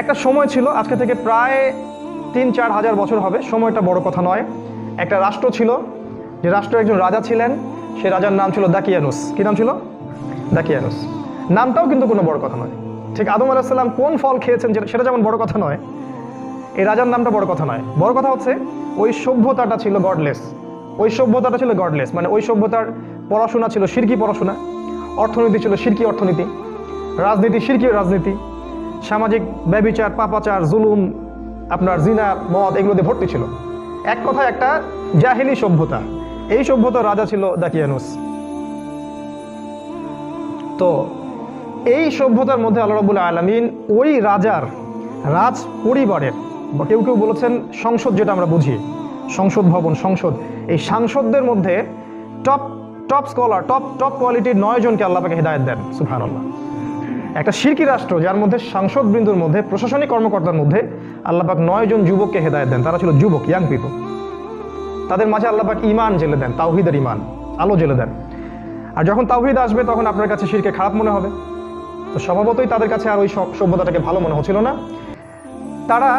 একটা সময় ছিল, আজকে থেকে প্রায় তিন, চার হাজার বছর হবে, সময়টা বড় কথা নয়। একটা রাষ্ট্র ছিল, যে রাষ্ট্রের একজন রাজা ছিলেন, সে রাজার নাম ছিল দাকিয়ানুস। কি নাম ছিল? দাকিয়ানুস। নামটাও কিন্তু কোনো বড় কথা নয়। ঠিক আদম আলাহিসাল্লাম কোন ফল খেয়েছেন যেটা- সেটা যেমন বড় কথা নয়, এই রাজার নামটা বড় কথা নয়। বড় কথা হচ্ছে, ওই সভ্যতাটা ছিল গডলেস ওই সভ্যতাটা ছিল গডলেস মানে ওই সভ্যতার পড়াশোনা ছিল শিরকি পড়াশোনা। অর্থনীতি ছিল শিরকি অর্থনীতি। রাজনীতি শিরকি রাজনীতি। সামাজিক ব্যবিচার, পাপাচার, জুলুম, আপনার জিনা, মদ এগুলো দিয়ে ভর্তি ছিল। এক কথায় একটা জাহিলি সভ্যতা। এই সভ্যতার রাজা ছিল দাকিয়ানুস তো এই সভ্যতার মধ্যে আল্লাহ রবুল্লা আলমিন ওই রাজার রাজ পরিবারের কেউ কেউ বলেছেন সংসদ যেটা আমরা বুঝি, সংসদ ভবন, সংসদ, এই সাংসদদের মধ্যে top top scholar top top কোয়ালিটির নয় জনকে আল্লাহকে হেদায়ত দেন সুফান আল্লাহ একটা শিরকি রাষ্ট্র যার মধ্যে সাংসদ বৃন্দুর মধ্যে, প্রশাসনিক কর্মকর্তার মধ্যে আল্লাপাক নয় জন যুবককে হেদায়ত দেন। তারা ছিল যুবক ইয়াং পিপল তাদের মাঝে আল্লাপাক ইমান জেলে দেন, তাওহিদের ইমান, আলো জেলে দেন। আর যখন তাওহিদ আসবে, তখন আপনার কাছে শিরকে খারাপ মনে হবে। তো স্বভাবতই তাদের কাছে আর ওই সভ্যতাটাকে ভালো মনে হচ্ছিল না। তারা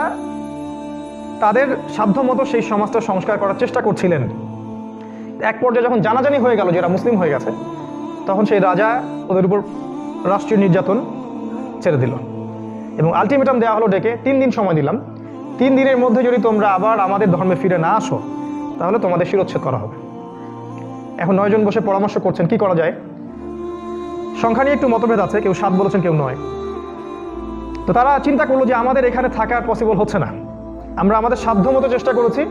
তাদের সাধ্যমতো সেই সমাজটা সংস্কার করার চেষ্টা করছিলেন। এক পর্যায়ে যখন জানাজানি হয়ে গেল যে এরা মুসলিম হয়ে গেছে, তখন সেই রাজা ওদের উপর রাষ্ট্রীয় নির্যাতন ছেড়ে দিল। এবং আলটিমেটাম দেওয়া হলো ডেকে, তিন দিন সময় দিলাম। তিন দিনের মধ্যে যদি তোমরা আবার আমাদের ধর্মে ফিরে না আসো, তাহলে তোমাদের শিরোচ্ছেদ করা হবে। এখন নয়জন বসে পরামর্শ করছেন, কি করা যায়? সংখ্যা নিয়ে একটু মতভেদ আছে, কেউ সাত বলেছেন, কেউ নয়। তো তারা চিন্তা করল যে আমাদের এখানে থাকা পসিবল হচ্ছে না। আমরা আমাদের সাধ্য মতো চেষ্টা করেছি।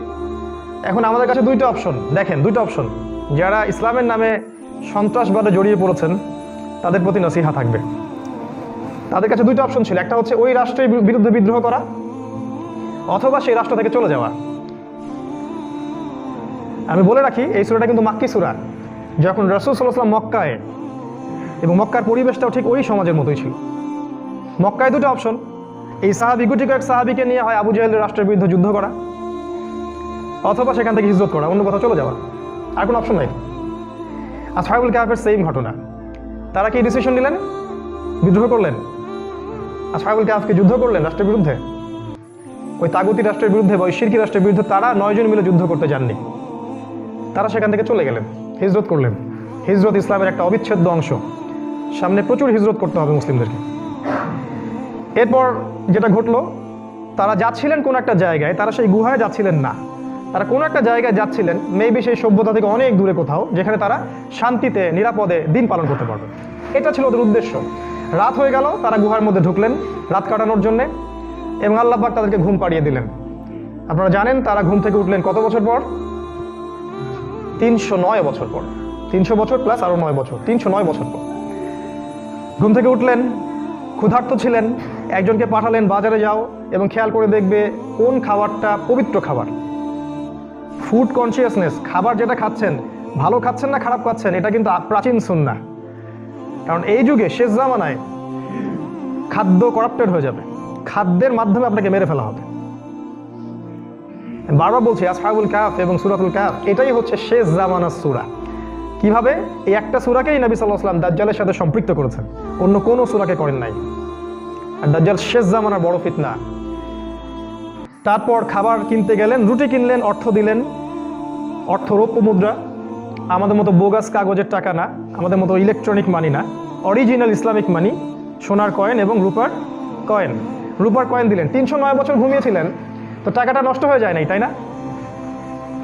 এখন আমাদের কাছে দুইটা অপশন দেখেন, দুইটা অপশন যারা ইসলামের নামে সন্ত্রাসবাদে জড়িয়ে পড়েছেন তাদের প্রতি নসিহা থাকবে। তাদের কাছে দুইটা অপশন ছিল। একটা হচ্ছে ওই রাষ্ট্রের বিরুদ্ধে বিদ্রোহ করা অথবা সেই রাষ্ট্র থেকে চলে যাওয়া। আমি বলে রাখি, এই সুরাটা কিন্তু মাক্কি সুরা। যখন রসুল সাল্লাহাম মক্কায়, এবং মক্কার পরিবেশটাও ঠিক ওই সমাজের মতোই ছিল। মক্কায় দুটো অপশন এই সাহাবি গুটি কয়েক সাহাবিকে নিয়ে হয় আবু জাহেলের রাষ্ট্রের বিরুদ্ধে যুদ্ধ করা, অথবা সেখান থেকে হিজরত করা, অন্য কোথাও চলে যাওয়া। আর কোনো অপশন নাই। আর সাহেবুল কাহাফের সেম ঘটনা। তারা কি ডিসিশন নিলেন? বিদ্রোহ করলেন? আর সাহেবুল কাহাফকে যুদ্ধ করলেন রাষ্ট্রের বিরুদ্ধে? ওই তাগুতি রাষ্ট্রের বিরুদ্ধে বা শিরকি রাষ্ট্রের বিরুদ্ধে তারা নয়জন মিলে যুদ্ধ করতে যাননি। তারা সেখান থেকে চলে গেলেন, হিজরত করলেন। হিজরত ইসলামের একটা অবিচ্ছেদ্য অংশ। সামনে প্রচুর হিজরত করতে হবে মুসলিমদেরকে। এরপর যেটা ঘটলো, তারা যাচ্ছিলেন কোন একটা জায়গায়, তারা সেই গুহায় যাচ্ছিলেন না। তারা কোনো একটা জায়গায় যাচ্ছিলেন মেবি সেই সভ্যতা থেকে অনেক দূরে কোথাও, যেখানে তারা শান্তিতে, নিরাপদে দিন পালন করতে পারবে। এটা ছিল ওদের উদ্দেশ্য। রাত হয়ে গেল, তারা গুহার মধ্যে ঢুকলেন, রাত কাটানোর জন্যে, এবং আল্লাহবাক তাদেরকে ঘুম পাড়িয়ে দিলেন। আপনারা জানেন, তারা ঘুম থেকে উঠলেন কত বছর পর? তিনশো নয় বছর পর। তিনশো বছর প্লাস আরও নয় বছর। তিনশো নয় বছর পর। ঘুম থেকে উঠলেন, ক্ষুধার্ত ছিলেন, একজনকে পাঠালেন বাজারে যাও এবং খেয়াল করে দেখবে কোন খাবারটা পবিত্র খাবার। ফুড কনসিয়াসনেস খাবার যেটা খাচ্ছেন, ভালো খাচ্ছেন না খারাপ খাচ্ছেন, এটা কিন্তু প্রাচীন সুন্না। কারণ এই যুগে শেষ জামানায় খাদ্য করাপ্টেড হয়ে যাবে। খাদ্যের মাধ্যমে আপনাকে মেরে ফেলা হবে। বারবার বলছি, আসহাবুল কাফ এবং সুরাতুল কাফ, এটাই হচ্ছে শেষ জামানার সুরা। কীভাবে? এই একটা সুরাকেই নবী সাল্লাহ সাল্লাম দাজ্জালের সাথে সম্পৃক্ত করেছেন। অন্য কোনো সুরাকে করেন নাই। আর দাজ্জাল শেষ জামানার বড় ফিতনা। তারপর খাবার কিনতে গেলেন, রুটি কিনলেন, অর্থ দিলেন অর্থ রৌপ্য মুদ্রা, আমাদের মতো বোগাস কাগজের টাকা না, আমাদের মতো ইলেকট্রনিক মানি না অরিজিনাল ইসলামিক মানি সোনার কয়েন এবং রূপার কয়েন রূপার কয়েন দিলেন। তিনশো নয় বছর ঘুমিয়েছিলেন, তো টাকাটা নষ্ট হয়ে যায় নাই, তাই না?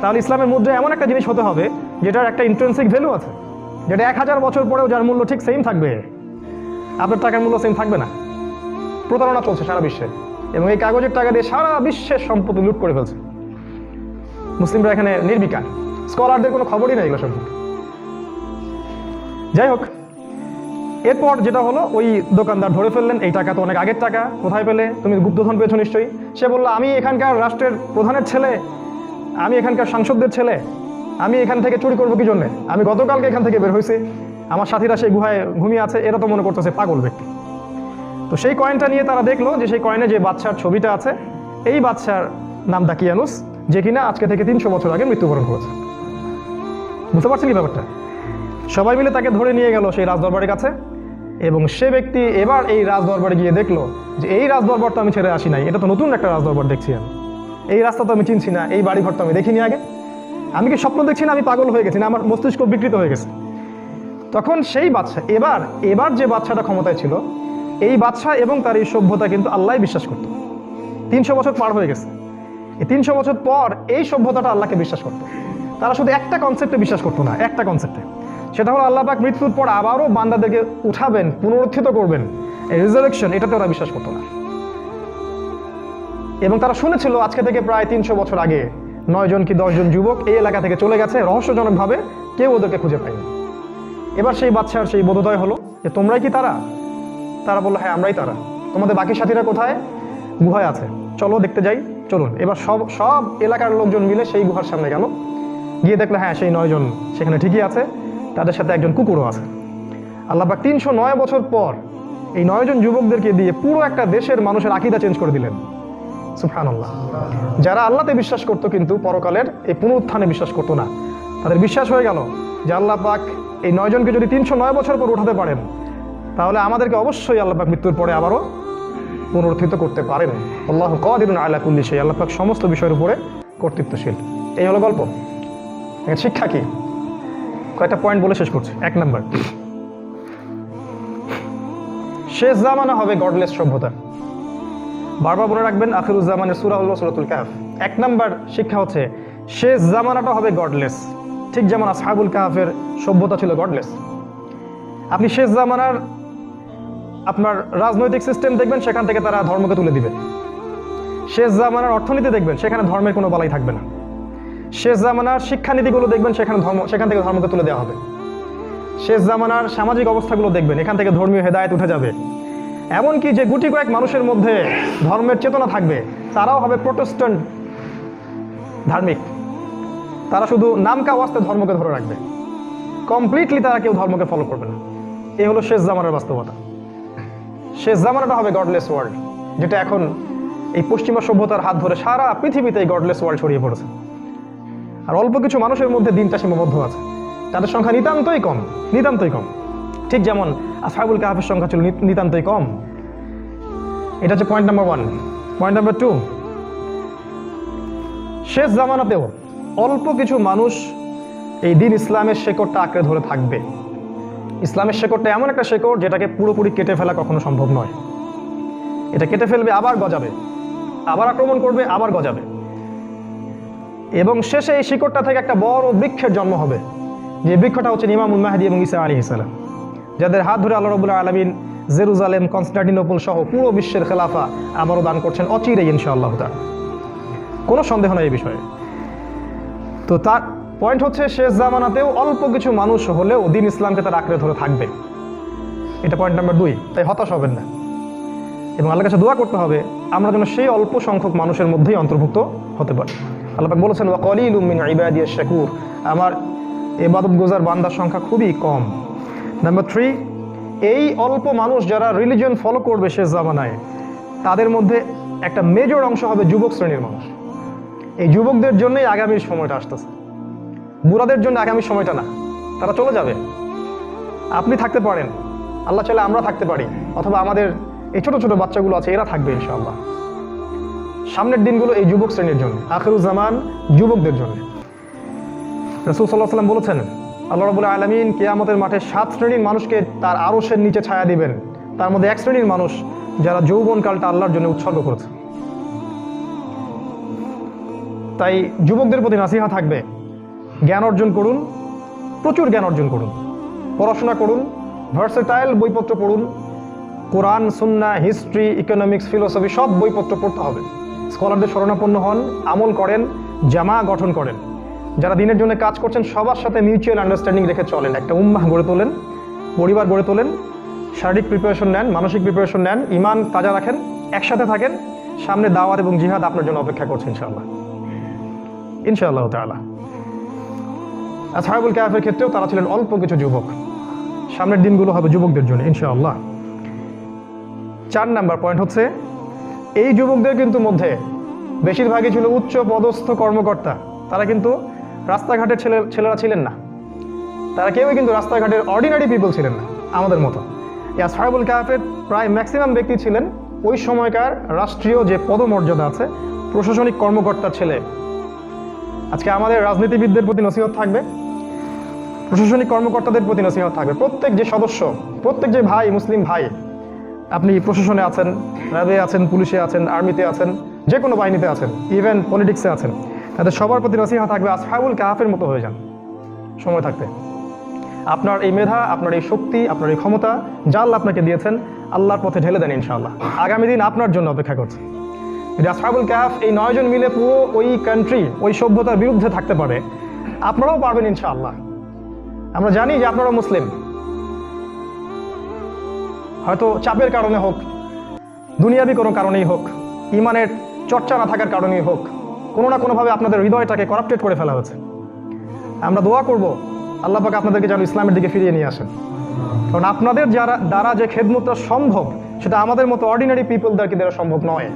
তাহলে ইসলামের মুদ্রা এমন একটা জিনিস হতে হবে, যেটার একটা ইন্ট্রেন্সিক ভ্যালু আছে, যেটা এক হাজার বছর পরেও যার মূল্য ঠিক সেম থাকবে। আপনার টাকার মূল্য সেম থাকবে না। প্রতারণা চলছে সারা বিশ্বে, এবং এই কাগজের টাকা দিয়ে সারা বিশ্বের সম্পত্তি লুট করে ফেলছে। মুসলিমরা এখানে নির্বিকার। স্কলারদের কোনো খবরই নেই এগুলো সম্পর্কে। যাই হোক, এরপর যেটা হলো, ওই দোকানদার ধরে ফেললেন, এই টাকা তো অনেক আগের টাকা, কোথায় পেলে? তুমি গুপ্তধন পেয়েছ নিশ্চয়ই। সে বলল, আমি এখানকার রাষ্ট্রের প্রধানের ছেলে, আমি এখানকার সাংসদদের ছেলে, আমি এখান থেকে চুরি করব কি জন্যে? আমি গতকালকে এখান থেকে বের হয়েছি। আমার সাথীরা সেই গুহায় ঘুমিয়ে আছে, এরা তো মনে করতেছে পাগল ব্যক্তি। তো সেই কয়েনটা নিয়ে তারা দেখল যে সেই কয়েনে যে বাচ্চার ছবিটা আছে, এই বাচ্চার নাম দাকিয়ানুস যে কিনা আজকে থেকে তিনশো বছর আগে মৃত্যুবরণ করেছে। বুঝতে পারছেন কি ব্যাপারটা? সবাই মিলে তাকে ধরে নিয়ে গেল সেই রাজদরবারের কাছে এবং সে ব্যক্তি এবার এই রাজদরবারে গিয়ে দেখল যে এই রাজদরবার তো আমি ছেড়ে আসি নাই, এটা তো নতুন একটা রাজদরবার দেখছি আমি। এই রাস্তা তো আমি চিনছি না, এই বাড়িঘর তো আমি দেখিনি আগে। আমি কি স্বপ্ন দেখছি না আমি পাগল হয়ে গেছি না আমার মস্তিষ্ক বিকৃত হয়ে গেছে? তখন সেই বাচ্চা এবার এবার যে বাচ্চাটা ক্ষমতায় ছিল, এই বাচ্চা এবং তার এই সভ্যতা কিন্তু আল্লাহ বিশ্বাস করত। তিনশো বছর পার হয়ে গেছে। তিনশো বছর পর এই সভ্যতাটা আল্লাহকে বিশ্বাস করতো। তারা শুধু একটা কনসেপ্টে বিশ্বাস করতো না, একটা কনসেপ্টে সেটা হলো আল্লাহ পাক মৃত্যুর পর আবারও বান্দাদেরকে উঠাবেন, পুনরুত্থিত করবেন। এই এটাতে ওরা বিশ্বাস করতো না। এবং তারা শুনেছিল আজকে থেকে প্রায় তিনশো বছর আগে নয়জন কি দশজন যুবক এই এলাকা থেকে চলে গেছে, রহস্যজনকভাবে কেউ ওদেরকে খুঁজে পায়নি। এবার সেই বাচ্চার সেই বোধোদয় হলো যে, তোমরাই কি তারা? তারা বলল হ্যাঁ আমরাই তারা। তোমাদের বাকি সাথীরা কোথায়? গুহায় আছে। চলো দেখতে যাই। চলুন, এবার সব সব এলাকার লোকজন মিলে সেই গুহার সামনে গেল। গিয়ে দেখল হ্যাঁ সেই নয়জন সেখানে ঠিকই আছে, তাদের সাথে একজন কুকুরও আছে। আল্লাহবাক তিনশো নয় বছর পর এই নয়জন যুবকদেরকে দিয়ে পুরো একটা দেশের মানুষের আকিদা চেঞ্জ করে দিলেন। সুফান আল্লাহ যারা আল্লাহতে বিশ্বাস করতো কিন্তু পরকালের এই পুনরুত্থানে বিশ্বাস করতো না। তাদের বিশ্বাস হয়ে গেল যে আল্লাহ পাক এই নয়জনকে যদি তিনশো নয় বছর পর উঠাতে পারেন, তাহলে আমাদেরকে অবশ্যই আল্লাহ পাক মৃত্যুর পরে আবারও পুনরুত্থিত করতে পারেন। আল্লাহ কদিন আল্লাহ কুল্লি সেই আল্লাহ পাক সমস্ত বিষয়ের উপরে কর্তৃত্বশীল। এই হলো গল্প। শিক্ষা কি? কয়েকটা পয়েন্ট বলে শেষ করছি। এক নাম্বার। শেষ জামানা হবে গডলেস সভ্যতা বারবার বলে রাখবেন আখিরুজ্জামানের সুরা হল সুরাতুল কাহাফ। এক নাম্বার শিক্ষা হচ্ছে, শেষ জামানাটা হবে গডলেস ঠিক যেমন আসহাবুল কাহাফের সভ্যতা ছিল গডলেস আপনি শেষ জামানার আপনার রাজনৈতিক সিস্টেম দেখবেন, সেখান থেকে তারা ধর্মকে তুলে দিবে। শেষ জামানার অর্থনীতি দেখবেন, সেখানে ধর্মের কোনো বালাই থাকবে না। শেষ জামানার শিক্ষানীতিগুলো দেখবেন, সেখানে ধর্ম, সেখান থেকে ধর্মকে তুলে দেওয়া হবে। শেষ জামানার সামাজিক অবস্থাগুলো দেখবেন, এখান থেকে ধর্মীয় হেদায়ত উঠে যাবে। এমনকি যে গুটি কয়েক মানুষের মধ্যে ধর্মের চেতনা থাকবে, তারাও হবে প্রোটেস্ট্যান্ট ধার্মিক। তারা শুধু নামকা ওয়াস্তে ধর্মকে ধরে রাখবে। কমপ্লিটলি তারা কেউ ধর্মকে ফলো করবে না। এ হলো শেষ জামানার বাস্তবতা। শেষ জামানাটা হবে গডলেস ওয়ার্ল্ড যেটা এখন এই পশ্চিমা সভ্যতার হাত ধরে সারা পৃথিবীতে এই গডলেস ওয়ার্ল্ড ছড়িয়ে পড়েছে। আর অল্প কিছু মানুষের মধ্যে দিনটা সীমাবদ্ধ আছে। তাদের সংখ্যা নিতান্তই কম নিতান্তই কম। ঠিক যেমন আসহাবুল কাহাফের সংখ্যা ছিল নিতান্তই কম। এটা হচ্ছে point number one point number two শেষ জামানাতেও অল্প কিছু মানুষ এই দিন ইসলামের শেকড়টা আঁকড়ে ধরে থাকবে। ইসলামের শেকড়টা এমন একটা শেকড় যেটাকে পুরোপুরি কেটে ফেলা কখনো সম্ভব নয়। এটা কেটে ফেলবে, আবার গজাবে। আবার আক্রমণ করবে, আবার গজাবে। এবং শেষে এই শিকড়টা থেকে একটা বড় বৃক্ষের জন্ম হবে। যে বৃক্ষটা হচ্ছে ইমামুল মাহাদি এবং ইসা আলী ইসলাম যাদের হাত ধরে আল্লাহ রবুল্লাহ আলমিন জেরুজালেম, কনস্টান্টিনোপল সহ পুরো বিশ্বের খেলাফা আবারও দান করছেন অচিরে ইনশাআল্লাহ তার কোনো সন্দেহ নাই এই বিষয়ে। তো তার পয়েন্ট হচ্ছে, শেষ জামানাতেও অল্প কিছু মানুষ হলেও দিন ইসলামকে তার আঁকড়ে ধরে থাকবে। এটা পয়েন্ট নাম্বার দুই। তাই হতাশ হবেন না। এবং আল্লাহর কাছে দোয়া করতে হবে, আমরা যেন সেই অল্প সংখ্যক মানুষের মধ্যেই অন্তর্ভুক্ত হতে পারি। আল্লাহ বলেছেন, ওয়া কলিলুম মিন ইবাদিয়াশ শাকুর। আমার এবাদত গোজার বান্দার সংখ্যা খুবই কম। নাম্বার থ্রি এই অল্প মানুষ যারা রিলিজন ফলো করবে শেষ জামানায়, তাদের মধ্যে একটা মেজর অংশ হবে যুবক শ্রেণির মানুষ। এই যুবকদের জন্যই আগামীর সময়টা আসতেছে। বুড়াদের জন্য আগামী সময়টা না, তারা চলে যাবে। আপনি থাকতে পারেন, আল্লাহ চাইলে আমরা থাকতে পারি, অথবা আমাদের এই ছোট ছোট বাচ্চাগুলো আছে, এরা থাকবে ইনশাআল্লাহ। সামনের দিনগুলো এই যুবক শ্রেণির জন্য আখরুজ্জামান যুবকদের জন্য। রসুল সাল্লাহ সাল্লাম বলেছেন, আল্লাহ রবুল্লাহ আলমিন কেয়ামতের মাঠে সাত শ্রেণির মানুষকে তার আরশের নিচে ছায়া দিবেন। তার মধ্যে এক শ্রেণির মানুষ যারা যৌবনকালটা আল্লাহর জন্য উৎসর্গ করেছে। তাই যুবকদের প্রতি নাসিহা থাকবে জ্ঞান অর্জন করুন, প্রচুর জ্ঞান অর্জন করুন। পড়াশোনা করুন ভার্সেটাইল বইপত্র পড়ুন, কোরআন, সুন্না হিস্ট্রি ইকোনমিক্স ফিলোসফি সব বইপত্র পড়তে হবে। স্কলারদের শরণাপন্ন হন, আমল করেন, জামা গঠন করেন। যারা দিনের জন্য কাজ করছেন, সবার সাথে মিউচুয়াল আন্ডারস্ট্যান্ডিং রেখে চলেন। একটা উম্মাহ গড়ে তোলেন, পরিবার গড়ে তোলেন, শারীরিক প্রিপারেশন নেন, মানসিক প্রিপারেশন নেন ইমান তাজা রাখেন, একসাথে থাকেন, সামনে দাওয়াত এবং জিহাদ আপনার জন্য অপেক্ষা করছে ইনশাআল্লাহ। ইনশাআল্লাহ তাআলা। আসহাবুল কাহাফের ক্ষেত্রেও তারা ছিলেন অল্প কিছু যুবক। সামনের দিনগুলো হবে যুবকদের জন্য, ইনশাআল্লাহ। চার নাম্বার পয়েন্ট হচ্ছে, এই যুবকদের কিন্তু মধ্যে বেশিরভাগই ছিল উচ্চ পদস্থ কর্মকর্তা। তারা কিন্তু রাস্তাঘাটের ছেলে ছেলেরা ছিলেন না। তারা কেউই কিন্তু রাস্তাঘাটের অর্ডিনারি পিপল ছিলেন না, আমাদের মতো। এই আসহাবুল কাহাফের প্রায় ম্যাক্সিমাম ব্যক্তি ছিলেন ওই সময়কার রাষ্ট্রীয় যে পদমর্যাদা আছে, প্রশাসনিক কর্মকর্তার ছেলে। আজকে আমাদের রাজনীতিবিদদের প্রতি নসিহত থাকবে, প্রশাসনিক কর্মকর্তাদের প্রতি নসিহত থাকবে। প্রত্যেক যে সদস্য, প্রত্যেক যে ভাই, মুসলিম ভাই, আপনি প্রশাসনে আছেন, র্যাবে আছেন, পুলিশে আছেন, আর্মিতে আছেন, যে কোনো বাহিনীতে আছেন, ইভেন পলিটিক্সে আছেন, তাদের সবার প্রতি নসিহা থাকবে, আসহাবুল কাহাফের মতো হয়ে যান। সময় থাকতে। আপনার এই মেধা, আপনার এই শক্তি, আপনার এই ক্ষমতা আল্লাহ আপনাকে দিয়েছেন, আল্লাহর পথে ঢেলে দেন ইনশাআল্লাহ। আগামী দিন আপনার জন্য অপেক্ষা করছে। যদি আসহাবুল কাহাফ এই নয়জন মিলে পুরো ওই কান্ট্রি ওই সভ্যতার বিরুদ্ধে থাকতে পারে, আপনারাও পারবেন ইনশাআল্লাহ। আমরা জানি যে আপনারা মুসলিম। হয়তো চাপের কারণে হোক, দুনিয়াবি কোনো কারণেই হোক, ইমানের চর্চা না থাকার কারণেই হোক, কোনো না কোনোভাবে আপনাদের হৃদয়টাকে করাপ্টেড করে ফেলা হয়েছে। আমরা দোয়া করব, আল্লাহ পাক আপনাদেরকে যেন ইসলামের দিকে ফিরিয়ে নিয়ে আসেন। কারণ আপনাদের যারা, দ্বারা যে খেদমতটা সম্ভব, সেটা আমাদের মতো অর্ডিনারি পিপলদেরকে দ্বারা সম্ভব নয়।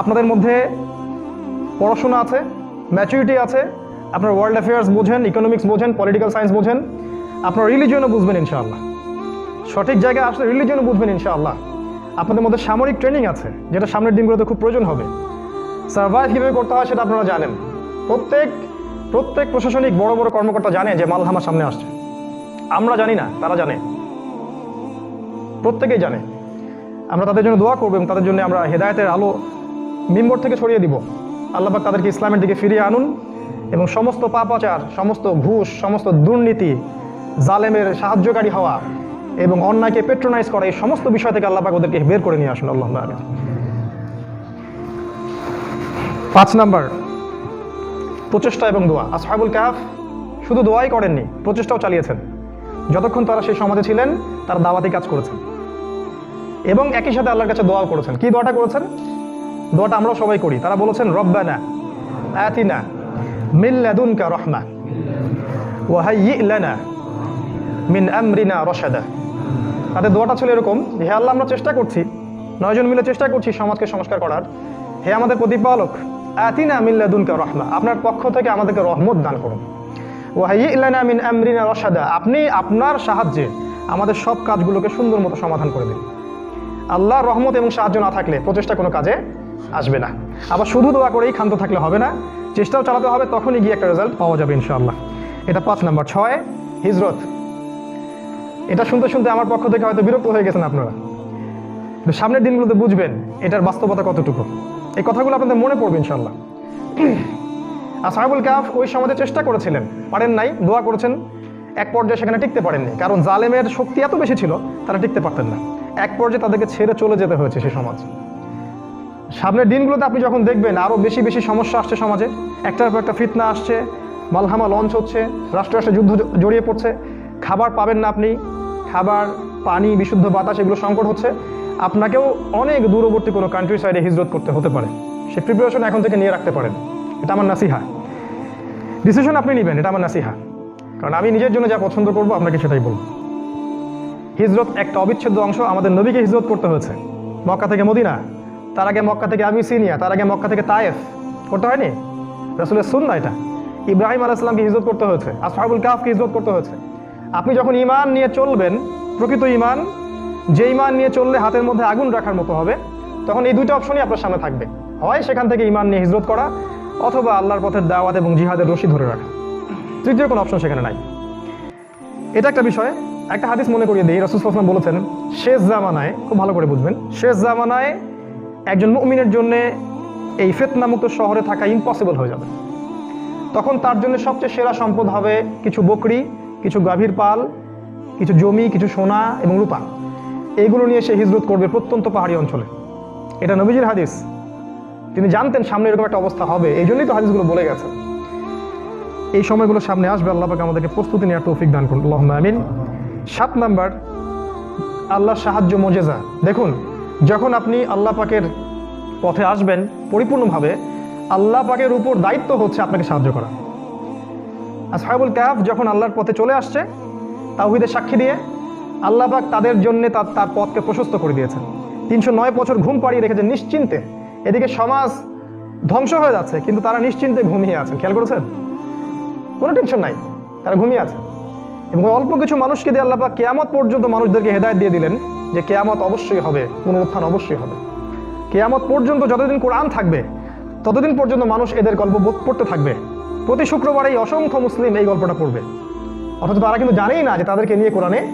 আপনাদের মধ্যে পড়াশোনা আছে ম্যাচুরিটি আছে, আপনার ওয়ার্ল্ড অ্যাফেয়ার্স বোঝেন ইকোনমিক্স বোঝেন পলিটিক্যাল সায়েন্স বোঝেন, আপনার রিলিজিয়নও বুঝবেন ইনশাআল্লাহ। সঠিক জায়গায় আসলে রিলিজিয়নও বুঝবেন ইনশাআল্লাহ। আপনাদের মধ্যে সামরিক ট্রেনিং আছে, যেটা সামনের দিনগুলোতে খুব প্রয়োজন হবে। সার্ভাইভ কীভাবে করতে হয় সেটা আপনারা জানেন। প্রত্যেক প্রত্যেক প্রশাসনিক বড় বড় কর্মকর্তা জানে যে মালহামা সামনে আসছে। আমরা জানি না, তারা জানে। প্রত্যেকেই জানে। আমরা তাদের জন্য দোয়া করব এবং তাদের জন্য আমরা হেদায়তের আলো মিম্বর থেকে ছড়িয়ে দিব। আল্লাহবাক তাদেরকে ইসলামের দিকে ফিরিয়ে আনুন এবং সমস্ত পাপাচার, সমস্ত ঘুষ, সমস্ত দুর্নীতি, জালেমের সাহায্যকারী হওয়া এবং অন্যায়কে পেট্রোনাইজ করা, এই সমস্ত বিষয় থেকে আল্লাহবাক ওদেরকে বের করে নিয়ে আসুন। আল্লাহ। পাঁচ নাম্বার, প্রচেষ্টা এবং দোয়া। আসহাবুল কাহাফ শুধু দোয়াই করেননি, প্রচেষ্টাও চালিয়েছেন। যতক্ষণ তারা সেই সমাজে ছিলেন, তারা দাওয়াতি কাজ করেছেন। এবং একই সাথে আল্লাহর কাছে দোয়াও করেছেন। কি দোয়াটা করেছেন? দোয়াটা আমরাও সবাই করি। তারা বলেছেন, রব্বানা আতিনা মিন লাদুনকা রহমা ওয়াহাইয়ি লানা মিন আমরিনা রশাদা। তাদের দোয়াটা ছিল এরকম হে আল্লাহ, আমরা চেষ্টা করছি নয়জন মিলে চেষ্টা করছি সমাজকে সংস্কার করার। হে আমাদের প্রতিপালক, আতিনা মিল্লাদুনকা রহমা, আপনার পক্ষ থেকে আমাদেরকে রহমত দান করুন। ওয়াহাইয়ি লানা মিন আমরিনা রশাদা, আপনি আপনার সাহায্যে আমাদের সব কাজগুলোকে সুন্দর মতো সমাধান করে দিন। আল্লাহর রহমত এবং সাহায্য না থাকলে প্রচেষ্টা কোনো কাজে আসবে না। আবার শুধু দোয়া করেই ক্ষান্ত থাকলে হবে না, চেষ্টাও চালাতে হবে, তখনই গিয়ে একটা রেজাল্ট পাওয়া যাবে ইনশাআল্লাহ। এটা পাঁচ নাম্বার। ছয়, হিজরত। এটা শুনতে শুনতে আমার পক্ষ থেকে হয়তো বিরক্ত হয়ে গেছেন আপনারা। সামনের দিনগুলোতে বুঝবেন এটার বাস্তবতা কতটুকু। এই কথাগুলো আপনাদের মনে পড়বে ইনশাল্লাহ আর সাহেবুল কাফ ওই সমাজে চেষ্টা করেছিলেন, পারেন নাই, দোয়া করেছেন, এক পর্যায়ে সেখানে টিকতে পারেননি। কারণ জালেমের শক্তি এত বেশি ছিল, তারা টিকতে পারতেন না। এক পর্যায়ে তাদেরকে ছেড়ে চলে যেতে হয়েছে সে সমাজ। সামনের দিনগুলোতে আপনি যখন দেখবেন আরও বেশি বেশি সমস্যা আসছে সমাজে, একটার পর একটা ফিতনা আসছে, মালহামা লঞ্চ হচ্ছে রাষ্ট্র রাষ্ট্রে যুদ্ধ জড়িয়ে পড়ছে, খাবার পাবেন না আপনি, খাবার, পানি, বিশুদ্ধ বাতাস এগুলো সংকট হচ্ছে, আপনাকেও অনেক দূরবর্তী কোনো কান্ট্রি সাইডে হিজরত করতে হতে পারে। সে প্রিপারেশন এখন থেকে নিয়ে রাখতে পারেন। এটা আমার নাসিহা। ডিসিশন আপনি নেবেন, এটা আমার নাসিহা। কারণ আমি নিজের জন্য যা পছন্দ করব আপনাকে সেটাই বলব। হিজরত একটা অবিচ্ছেদ্য অংশ আমাদের নবীকে হিজরত করতে হয়েছে। মক্কা থেকে মদিনা। তার আগে মক্কা থেকে আমি আবিসিনিয়া তার আগে মক্কা থেকে তায়েফ। করতে হয়নি? রসুলের শুন না এটা। ইব্রাহিম আলাইসলামকে হিজরত করতে হয়েছে, আসহাবুল কাফকে হিজরত করতে হয়েছে। আপনি যখন ইমান নিয়ে চলবেন, প্রকৃত ইমান যে ইমান নিয়ে চললে হাতের মধ্যে আগুন রাখার মতো হবে, তখন এই দুইটা অপশনই আপনার সামনে থাকবে। হয় সেখান থেকে ইমান নিয়ে হিজরত করা, অথবা আল্লাহর পথের দাওয়াত এবং জিহাদের রশি ধরে রাখা। তৃতীয় কোনো অপশন সেখানে নাই। এটা একটা বিষয়, একটা হাদিস মনে করিয়ে দিই। রসুল বলেছেন, শেষ জামানায়, খুব ভালো করে বুঝবেন, শেষ জামানায় একজন মুমিনের জন্যে এই ফেতনামুক্ত শহরে থাকা ইম্পসিবল হয়ে যাবে। তখন তার জন্য সবচেয়ে সেরা সম্পদ হবে কিছু বকরি, কিছু গাভীর পাল, কিছু জমি, কিছু সোনা এবং রূপা। এইগুলো নিয়ে সে হিজরত করবে প্রত্যন্ত পাহাড়ি অঞ্চলে। এটা নবীজির হাদিস। তিনি জানতেন সামনে এরকম একটা অবস্থা হবে। এই জন্যই তো হাদিসগুলো বলে গেছে। এই সময়গুলো সামনে আসবে, আল্লাহ পাক আমাদেরকে প্রস্তুতি নেওয়ার তৌফিক দান করুন। আল্লাহ আমিন। সাত নাম্বার, আল্লাহর সাহায্য মজেজা। দেখুন যখন আপনি আল্লাহ পাকের পথে আসবেন, পরিপূর্ণভাবে আল্লাহ পাকের উপর দায়িত্ব হচ্ছে আপনাকে সাহায্য করা। আসহাবুল কাহাফ যখন আল্লাহর পথে চলে আসছে, তাওহিদের সাক্ষী দিয়ে আল্লাহ পাক তাদের জন্যে তার তার পথকে প্রশস্ত করে দিয়েছেন। তিনশো নয় বছর ঘুম পাড়িয়ে রেখেছেন নিশ্চিন্তে। এদিকে সমাজ ধ্বংস হয়ে যাচ্ছে, কিন্তু তারা নিশ্চিন্তে ঘুমিয়ে আছেন। খেয়াল করেছেন? কোনো টেনশন নাই, তারা ঘুমিয়ে আছে। এবং অল্প কিছু মানুষকে দিয়ে আল্লাহ পাক কেয়ামত পর্যন্ত মানুষদেরকে হেদায়ত দিয়ে দিলেন যে কেয়ামত অবশ্যই হবে, পুনরুত্থান অবশ্যই হবে। কেয়ামত পর্যন্ত যতদিন কোরআন থাকবে, ততদিন পর্যন্ত মানুষ এদের গল্প বোধ পড়তে থাকবে। প্রতি শুক্রবার এই অসংখ্য মুসলিম এই গল্পটা পড়বে। অথচ তারা কিন্তু জানেই না যে তাদেরকে নিয়ে কোরআনে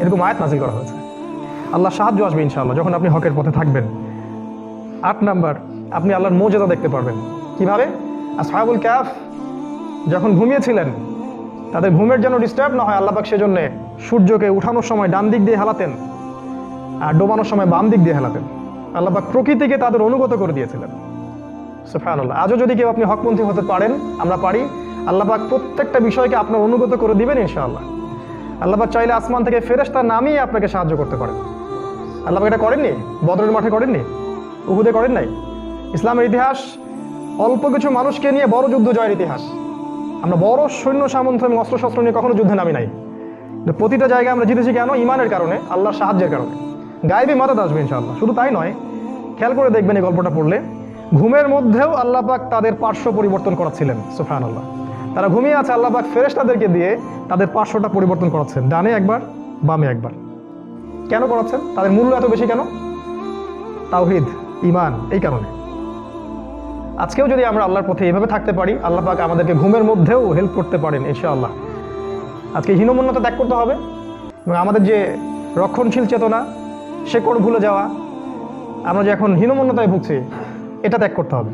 এরকম আয়াত নাজিল করা হয়েছে। আল্লাহ সাহায্য আসবে ইনশাআল্লাহ যখন আপনি হকের পথে থাকবেন। আট নাম্বার, আপনি আল্লাহর মর্যাদা দেখতে পারবেন। কীভাবে? আর আসহাবুল ক্যাফ যখন ঘুমিয়েছিলেন তাদের ঘুমের যেন ডিস্টার্ব না হয়, আল্লাপাক সেজন্য সূর্যকে উঠানোর সময় ডান দিক দিয়ে হেলাতেন আর ডোবানোর সময় বাম দিক দিয়ে হেলাতেন। আল্লাপাক প্রকৃতিকে তাদের অনুগত করে দিয়েছিলেন। সুফানুল্লাহ আজও যদি কেউ আপনি হকপন্থী হতে পারেন, আমরা পারি। আল্লাপাক প্রত্যেকটা বিষয়কে আপনার অনুগত করে দিবেন, ইনশাআল্লাহ। আল্লাপাক চাইলে আসমান থেকে ফেরেশতা নামিয়ে আপনাকে সাহায্য করতে পারেন। আল্লাপাক এটা করেননি? বদরের মাঠে করেননি? উহুদে করেন নাই? ইসলামের ইতিহাস, অল্প কিছু মানুষকে নিয়ে বড় যুদ্ধ জয়ের ইতিহাস। আমরা বড় সৈন্য সামন্ত এবং অস্ত্রশস্ত্র নিয়ে কখনো যুদ্ধে নামি নাই। প্রতিটা জায়গায় আমরা জিতেছি কেন? ইমানের কারণে, আল্লাহর সাহায্যের কারণে। গায়েবী মাদাত আসবে ইনশাআল্লাহ। শুধু তাই নয়, খেয়াল করে দেখবেন এই গল্পটা পড়লে, ঘুমের মধ্যেও আল্লাহ পাক তাদের পার্শ্ব পরিবর্তন করাচ্ছিলেন সুফান আল্লাহ তারা ঘুমিয়ে আছে আল্লাহ পাক ফেরেশতাদেরকে দিয়ে তাদের পার্শ্বটা পরিবর্তন করাচ্ছেন। ডানে একবার, বামে একবার। কেন করাচ্ছেন? তাদের মূল্য এত বেশি কেন? তাওহিদ ইমান এই কারণে। আজকেও যদি আমরা আল্লাহর পথে এইভাবে থাকতে পারি, আল্লাহ পাক আমাদেরকে ঘুমের মধ্যেও হেল্প করতে পারেন, ইনশাআল্লাহ। আজকে হীনমন্যতা ত্যাগ করতে হবে এবং আমাদের যে রক্ষণশীল চেতনা সে শেকড় ভুলে যাওয়া, আমরা যে এখন হীনমন্যতায় ভুগছি, এটা ত্যাগ করতে হবে।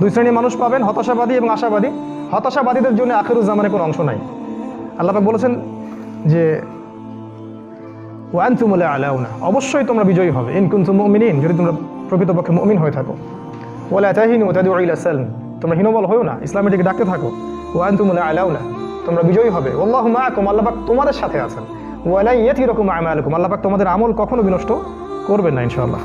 দুই শ্রেণির মানুষ পাবেন, হতাশাবাদী এবং আশাবাদী। হতাশাবাদীদের জন্য আখেরুজ্জামানের কোনো অংশ নাই। আল্লাহ বলেছেন যে ওয়ান তুমলে আলাউনা অবশ্যই তোমরা বিজয়ী হবে। ইন কুন্তু মুমিনিন, যদি তোমরা প্রকৃতপক্ষে মমিন হয়ে থাকো। ওলা তাহিনু তাদু ইলা সালম তোমরা হীনবল হয়েও না, ইসলামের দিকে ডাকতে থাকো। ওয়ান তুমলে আলাউনা তোমরা বিজয়ী হবে। আল্লাহ মাকুম আল্লাহ তোমাদের সাথে আছেন। ওয়ালাই ইয়েথি রকম আমালকুম, আল্লাহ তোমাদের আমল কখনো বিনষ্ট করবেন না, ইনশাআল্লাহ।